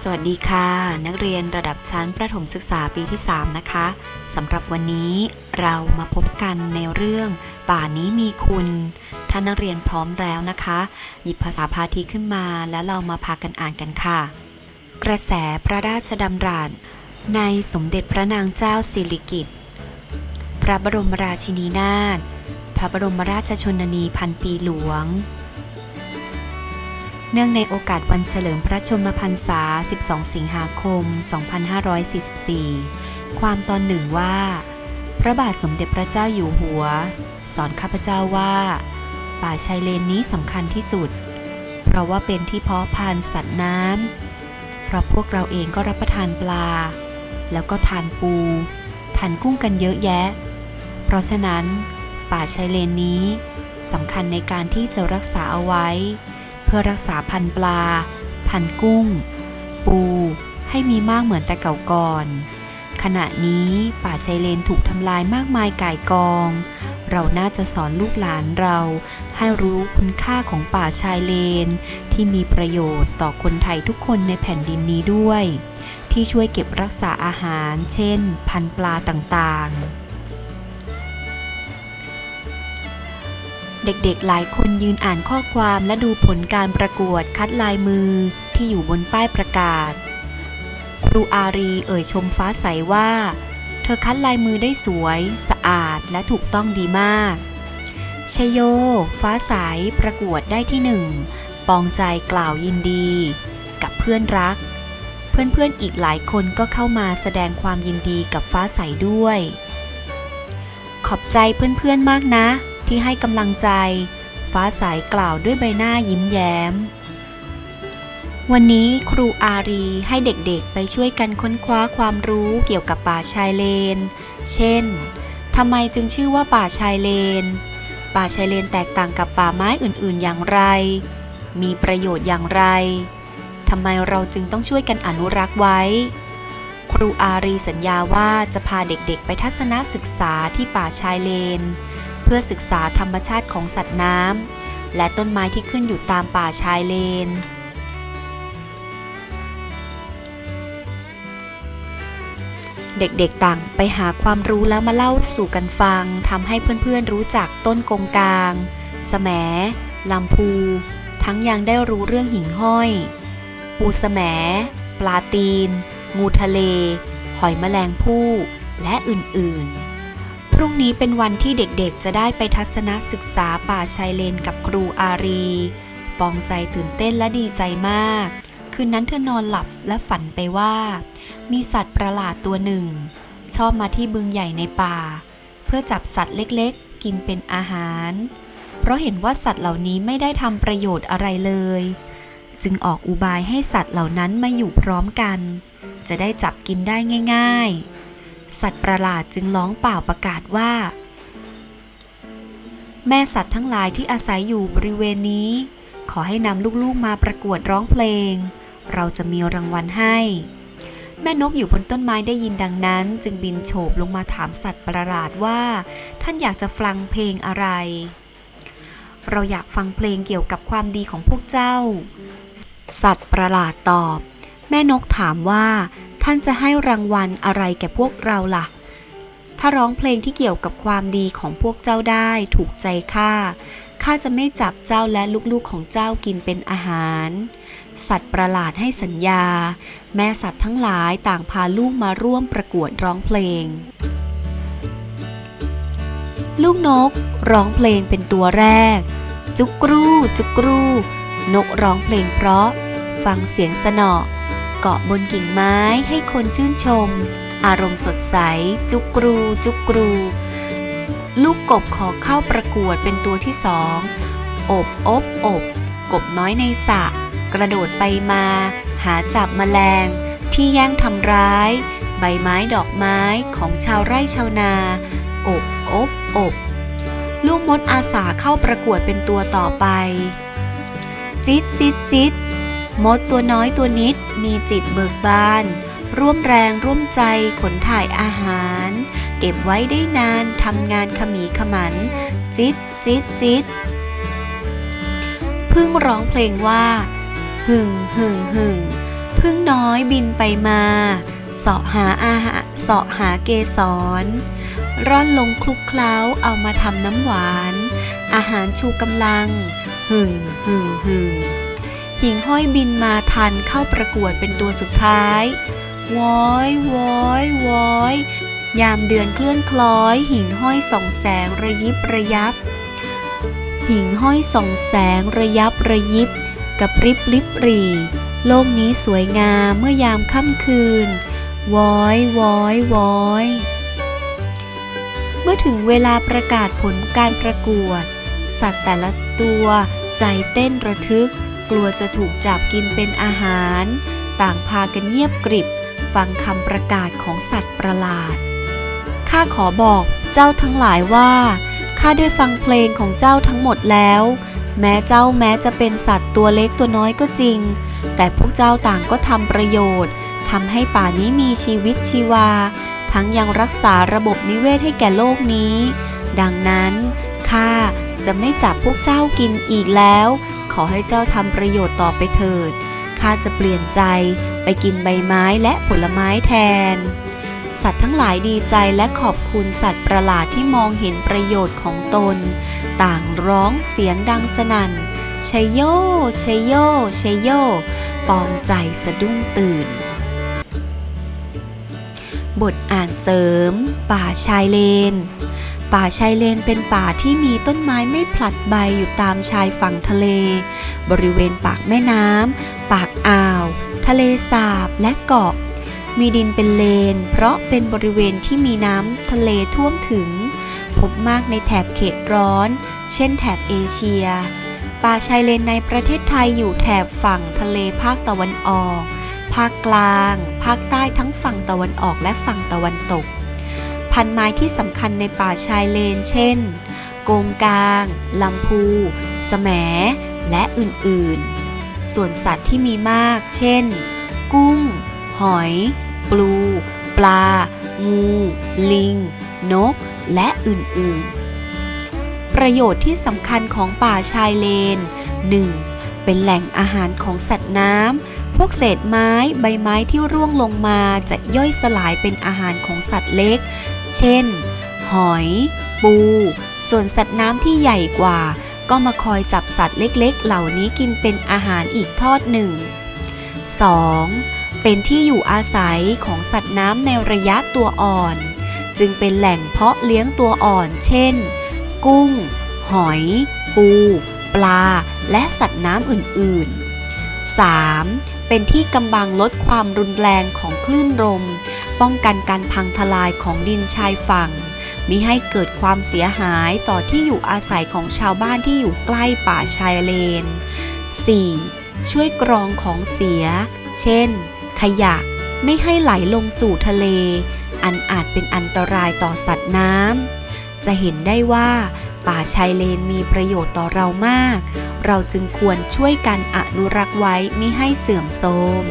สวัสดีค่ะ นักเรียนระดับชั้นประถมศึกษาปีที่ 3 นะคะสำหรับวันนี้เรามาพบกันในเรื่องป่านี้มีคุณถ้านักเรียนพร้อมแล้วนะคะ หยิบภาษาพาทีขึ้นมาแล้วเรามาพากันอ่านกันค่ะ กระแสพระราชดำรัสในสมเด็จพระนางเจ้าสิริกิติ์พระบรมราชินีนาถพระบรมราชชนนีพันปีหลวง เนื่องในโอกาสวันเฉลิมพระชนมพรรษา 12 สิงหาคม 2544 ความตอนหนึ่งว่า พระบาทสมเด็จพระเจ้าอยู่หัว สอนข้าพเจ้าว่า ป่าชายเลนนี้สำคัญที่สุด เพราะว่าเป็นที่เพาะพันธุ์สัตว์น้ำเพราะพวกเราเองก็รับประทานปลา แล้วก็ทานปูทานกุ้งกันเยอะแยะ เพราะฉะนั้น ป่าชายเลนนี้สำคัญในการที่จะรักษาเอาไว้ พื่อรักษาพันธุ์ปลา พันธุ์กุ้ง ปู ให้มีมากเหมือนแต่เก่าก่อน ขณะนี้ป่าชายเลนถูกทำลายมากมายก่ายกอง เราน่าจะสอนลูกหลานเรา ให้รู้คุณค่าของป่าชายเลน ที่มีประโยชน์ต่อคนไทยทุกคนในแผ่นดินนี้ด้วย ที่ช่วยเก็บรักษาอาหาร เช่น พันธุ์ปลาต่างๆ เด็กๆหลายคนยืนอ่านข้อความและดูผลการประกวดคัดลายมือที่อยู่บนป้ายประกาศ ครูอารีเอ่ยชมฟ้าใสว่า เธอคัดลายมือได้สวย สะอาดและถูกต้องดีมากชโย ฟ้าใสประกวดได้ที่หนึ่งปองใจกล่าวยินดี กับเพื่อนรัก เพื่อนๆอีกหลายคนก็เข้ามาแสดงความยินดีกับฟ้าใสด้วย ขอบใจเพื่อนๆมากนะ ที่ให้กำลังใจ ฟ้าใสกล่าวด้วยใบหน้ายิ้มแย้ม วันนี้ครูอารีให้เด็กๆไปช่วยกันค้นคว้าความรู้เกี่ยวกับป่าชายเลน เช่นทำไมจึงชื่อว่าป่าชายเลน ป่าชายเลนแตกต่างกับป่าไม้อื่นๆอย่างไร มีประโยชน์อย่างไรทำไมเราจึงต้องช่วยกันอนุรักษ์ไว้ ครูอารีสัญญาว่าจะพาเด็กๆ ไปทัศนศึกษาที่ป่าชายเลน เพื่อศึกษาธรรมชาติของสัตว์น้ำและต้นไม้ที่ขึ้นอยู่ตามป่าชายเลน เด็กๆต่างไปหาความรู้แล้วมาเล่าสู่กันฟังทำให้เพื่อนๆรู้จักต้นกงกลาง แสมลำพู ทั้งยังได้รู้เรื่องหิ่งห้อย ปูแสมปลาตีน งูทะเล หอยแมลงภู่และอื่นๆ พรุ่งนี้เป็นวันที่เด็กๆ จะได้ไปทัศนศึกษาป่าชายเลนกับครูอารี ปองใจตื่นเต้นและดีใจมาก คืนนั้นเธอนอนหลับและฝันไปว่า มีสัตว์ประหลาดตัวหนึ่ง ชอบมาที่บึงใหญ่ในป่า เพื่อจับสัตว์เล็กๆ กินเป็นอาหาร เพราะเห็นว่าสัตว์เหล่านี้ไม่ได้ทำประโยชน์อะไรเลย จึงออกอุบายให้สัตว์เหล่านั้นมาอยู่พร้อมกัน จะได้จับกินได้ง่าย ๆ สัตว์ประหลาดจึงร้องเปล่าประกาศว่า แม่สัตว์ทั้งหลายที่อาศัยอยู่บริเวณนี้ ขอให้นำลูกๆมาประกวดร้องเพลง เราจะมีรางวัลให้ แม่นกอยู่บนต้นไม้ได้ยินดังนั้น จึงบินโฉบลงมาถามสัตว์ประหลาดว่า ท่านอยากจะฟังเพลงอะไร เราอยากฟังเพลงเกี่ยวกับความดีของพวกเจ้า สัตว์ประหลาดตอบ แม่นกถามว่า ท่านจะให้รางวัลอะไรแก่พวกเราล่ะ ถ้าร้องเพลงที่เกี่ยวกับความดีของพวกเจ้าได้ถูกใจข้า ข้าจะไม่จับเจ้าและลูกๆของเจ้ากินเป็นอาหาร สัตว์ประหลาดให้สัญญา แม่สัตว์ทั้งหลายต่างพาลูกมาร่วมประกวดร้องเพลง ลูกนกร้องเพลงเป็นตัวแรก จุกกรูจุกกรู นกร้องเพลงเพราะ ฟังเสียงสนอ เกาะบนกิ่งไม้ให้คนชื่นชม อารมณ์สดใส จุกกรู จุกกรู ลูกกบขอเข้าประกวดเป็นตัวที่สองอบอบอบกบน้อยในสระกระโดดไปมา หาจับแมลง ที่แย่งทำร้าย ใบไม้ดอกไม้ของชาวไร่ชาวนา อบอบอบลูกมดอาสาเข้าประกวดเป็นตัวต่อไป จิตจิตจิต มดตัวน้อยตัวนิดมีจิตเบิกบาน ร่วมแรงร่วมใจขนถ่ายอาหาร เก็บไว้ได้นานทำงานขมีขมัน จิตจิตจิตพึ่งร้องเพลงว่า หึ่งหึ่งหึ่งพึ่งน้อยบินไปมาเสาะหาอาหารเสาะหาเกสร ร่อนลงคลุกเคล้าเอามาทำน้ำหวาน อาหารชูกำลัง หึ่งหึ่งหึ่ง หิ่งห้อยบินมาทันเข้าประกวดเป็นตัวสุดท้ายวอยวอยวอย ยามเดือนเคลื่อนคล้อย หิ่งห้อยส่องแสงระยิบระยับ หิ่งห้อยส่องแสงระยับระยิบ กับริบลิบรีโลกนี้สวยงามเมื่อยามค่ำคืนวอยวอยวอย เมื่อถึงเวลาประกาศผลการประกวด สัตว์แต่ละตัวใจเต้นระทึก กลัวจะถูกจับกินเป็นอาหาร ต่างพากันเงียบกริบ ฟังคำประกาศของสัตว์ประหลาด ข้าขอบอกเจ้าทั้งหลายว่า ข้าได้ฟังเพลงของเจ้าทั้งหมดแล้ว แม้เจ้าแม้จะเป็นสัตว์ตัวเล็กตัวน้อยก็จริง แต่พวกเจ้าต่างก็ทำประโยชน์ทำให้ป่านี้มีชีวิตชีวา ทั้งยังรักษาระบบนิเวศให้แก่โลกนี้ ดังนั้นข้าจะไม่จับพวกเจ้ากินอีกแล้ว ขอให้เจ้าทำประโยชน์ต่อไปเถิด ข้าจะเปลี่ยนใจไปกินใบไม้และผลไม้แทน สัตว์ทั้งหลายดีใจและขอบคุณสัตว์ประหลาดที่มองเห็นประโยชน์ของตน ต่างร้องเสียงดังสนั่นชัยโยชัยโยชัยโย ปองใจสะดุ้งตื่น บทอ่านเสริม ป่าชายเลน ป่าชายเลนเป็นป่าที่มีต้นไม้ไม่ผลัดใบอยู่ตามชายฝั่งทะเล บริเวณปากแม่น้ำ ปากอ่าว ทะเลสาบและเกาะ มีดินเป็นเลน เพราะเป็นบริเวณที่มีน้ำทะเลท่วมถึง พบมากในแถบเขตร้อน เช่นแถบเอเชีย ป่าชายเลนในประเทศไทยอยู่แถบฝั่งทะเลภาคตะวันออก ภาคกลาง ภาคใต้ทั้งฝั่งตะวันออกและฝั่งตะวันตก พันไม้ที่สำคัญในป่าชายเลน เช่น โกงกาง ลำพูแสม และอื่นๆ ส่วนสัตว์ที่มีมาก เช่น กุ้ง หอย ปลู ปลา งู ลิง นก และอื่นๆ ประโยชน์ที่สำคัญของป่าชายเลน 1. เป็นแหล่งอาหารของสัตว์น้ำ พวกเศษไม้ใบไม้ที่ร่วงลงมาจะย่อยสลายเป็นอาหารของสัตว์เล็ก เช่น หอย ปู ส่วนสัตว์น้ำที่ใหญ่กว่า ก็มาคอยจับสัตว์เล็กๆ เหล่านี้กินเป็นอาหารอีกทอดหนึ่ง 2. เป็นที่อยู่อาศัยของสัตว์น้ำในระยะตัวอ่อน จึงเป็นแหล่งเพาะเลี้ยงตัวอ่อน เช่น กุ้ง หอย ปู ปลา และสัตว์น้ำอื่นๆ 3. เป็นที่กำบังลดความรุนแรงของคลื่นลม ป้องกันการพังทลายของดินชายฝั่ง มิให้เกิดความเสียหายต่อที่อยู่อาศัยของชาวบ้านที่อยู่ใกล้ป่าชายเลน 4. ช่วยกรองของเสีย เช่น ขยะไม่ให้ไหลลงสู่ทะเล อันอาจเป็นอันตรายต่อสัตว์น้ำจะเห็นได้ว่า ป่าชายเลนมีประโยชน์ต่อเรามาก เราจึงควรช่วยกันอนุรักษ์ไว้ไม่ให้เสื่อมโทรม